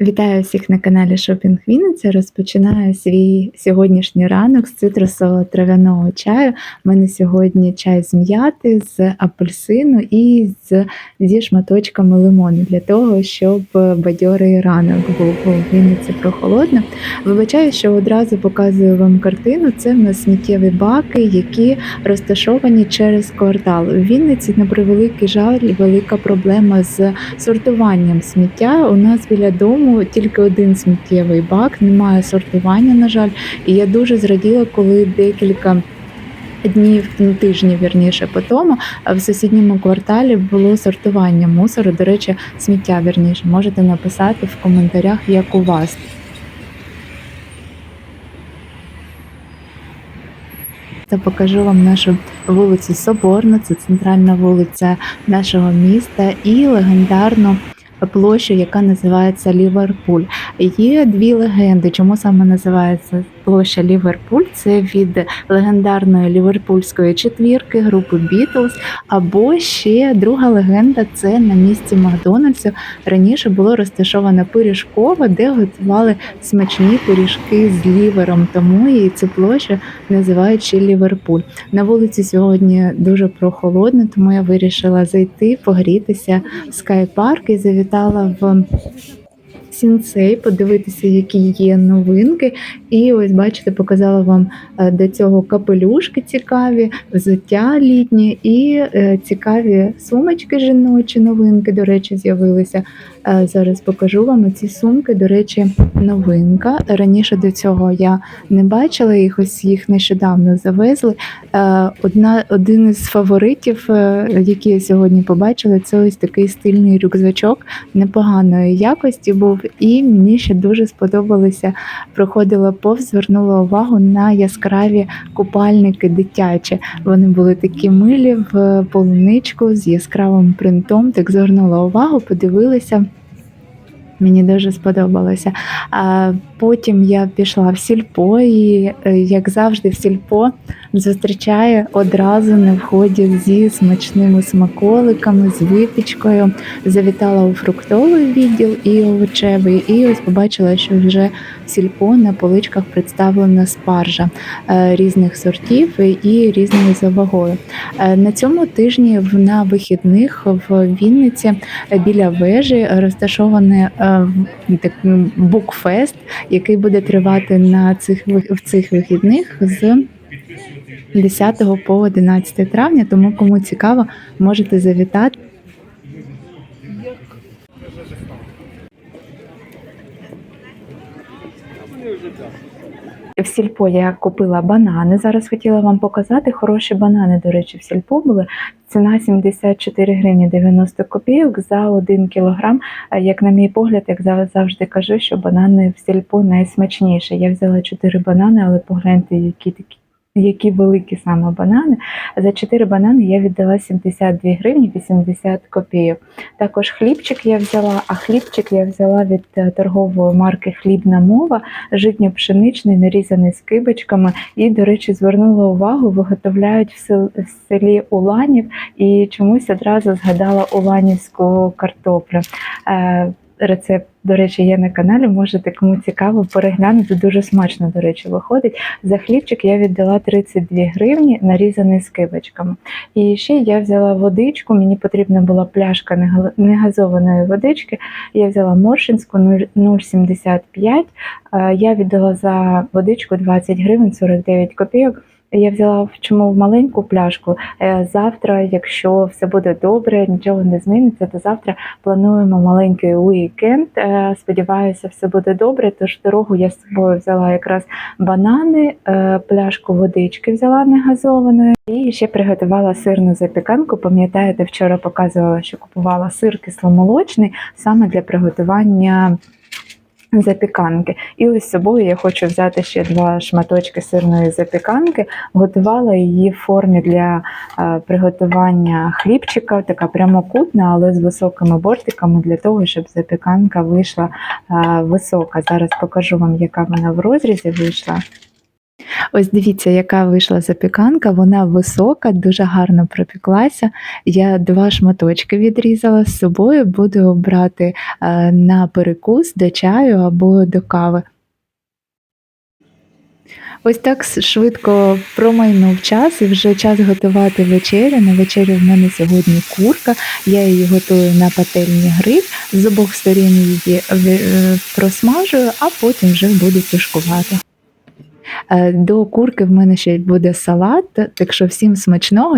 Вітаю всіх на каналі Шопінг Вінниця. Розпочинаю свій сьогоднішній ранок з цитрусового трав'яного чаю. У мене сьогодні чай з м'яти, з апельсину і з, зі шматочками лимону для того, щоб бадьорий ранок був у Вінниці прохолодно. Вибачаю, що одразу показую вам картину. Це в нас сміттєві баки, які розташовані через квартал. У Вінниці, на превеликий жаль, велика проблема з сортуванням сміття. У нас біля дому тільки один сміттєвий бак, немає сортування, на жаль. І я дуже зраділа, коли декілька. Днів ну, тижні вірніше по тому в сусідньому кварталі було сортування мусору. До речі, сміття вірніше. Можете написати в коментарях, як у вас. Та покажу вам нашу вулицю Соборну, це центральна вулиця нашого міста, і легендарну площу, яка називається Ліверпуль. Є дві легенди, чому саме називається площа Ліверпуль. Це від легендарної ліверпульської четвірки групи Бітлз. Або ще друга легенда це на місці Макдональдсу. Раніше було розташовано пиріжкове, де готували смачні пиріжки з лівером. Тому і цю площу називають ще Ліверпуль. На вулиці сьогодні дуже прохолодно, тому я вирішила зайти, погрітися в скайпарк і завітала в. Сінцей, подивитися, які є новинки. І ось, бачите, показала вам е, до цього капелюшки цікаві, взуття літні і е, цікаві сумочки жіночі новинки, до речі, з'явилися. Е, Зараз покажу вам ці сумки, до речі, новинка. Раніше до цього я не бачила їх, ось їх нещодавно завезли. Одна, один із фаворитів, які я сьогодні побачила, це ось такий стильний рюкзачок непоганої якості був, і мені ще дуже сподобалося. Проходила повз, звернула увагу на яскраві купальники дитячі. Вони були такі милі в полуничку з яскравим принтом. Так звернула увагу, подивилася. Мені дуже сподобалося. Потім я пішла в сільпо, і е, як завжди, в сільпо зустрічаю одразу на вході зі смачними смаколиками, з випічкою. Завітала у фруктовий відділ і овочевий, і ось побачила, що вже в сільпо на поличках представлена спаржа е, різних сортів і різною за вагою. Е, На цьому тижні на вихідних в Вінниці біля вежі розташований букфест, який буде тривати на цих в цих вихідних з 10 по 11 травня. Тому кому цікаво, можете завітати. В сільпо я купила банани. Зараз хотіла вам показати хороші банани. До речі, в сільпо були. Ціна 74 гривні 90 копійок за 1 кілограм. Як на мій погляд, як завжди кажу, що банани в сільпо найсмачніші. Я взяла 4 банани, але погляньте, які такі. Які великі саме банани. За 4 банани я віддала 72 гривні 80 копійок. Також хлібчик я взяла, а хлібчик я взяла від е, торгової марки Хлібна мова, житньо-пшеничний, нарізаний скибочками. І, до речі, звернула увагу, виготовляють в сел- в селі Уланів і чомусь одразу згадала уланівську картоплю. Рецепт, до речі, є на каналі. Можете кому цікаво переглянути. Дуже смачно, до речі, виходить. За хлібчик я віддала 32 гривні, нарізаний скибочками. І ще я взяла водичку. Мені потрібна була пляшка нега- негазованої водички. Я взяла Моршинську 0- 0,75. Е, Я віддала за водичку 20 гривень 49 копійок. Я взяла в чому маленьку пляшку. Е, Завтра, якщо все буде добре, нічого не зміниться, то завтра плануємо маленький уікенд. Е, Сподіваюся, все буде добре. Тож дорогу я з собою взяла якраз банани, е, пляшку водички взяла негазованої і ще приготувала сирну запіканку. Пам'ятаєте, вчора показувала, що купувала сир кисломолочний саме для приготування. Запіканки, і ось з собою я хочу взяти ще два шматочки сирної запіканки. Готувала її в формі для е, приготування хлібчика, така прямокутна, але з високими бортиками для того, щоб запіканка вийшла е, висока. Зараз покажу вам, яка вона в розрізі вийшла. Ось дивіться, яка вийшла запіканка. Вона висока, дуже гарно пропіклася. Я 2 шматочки відрізала з собою, буду брати, е, на перекус до чаю або до кави. Ось так швидко промайнув час, і вже час готувати вечерю. На вечерю в мене сьогодні курка. Я її готую на пательні гриль. З обох сторін її е, просмажую, а потім вже буду тушкувати. Е, до курки в мене ще буде салат, так що всім смачного.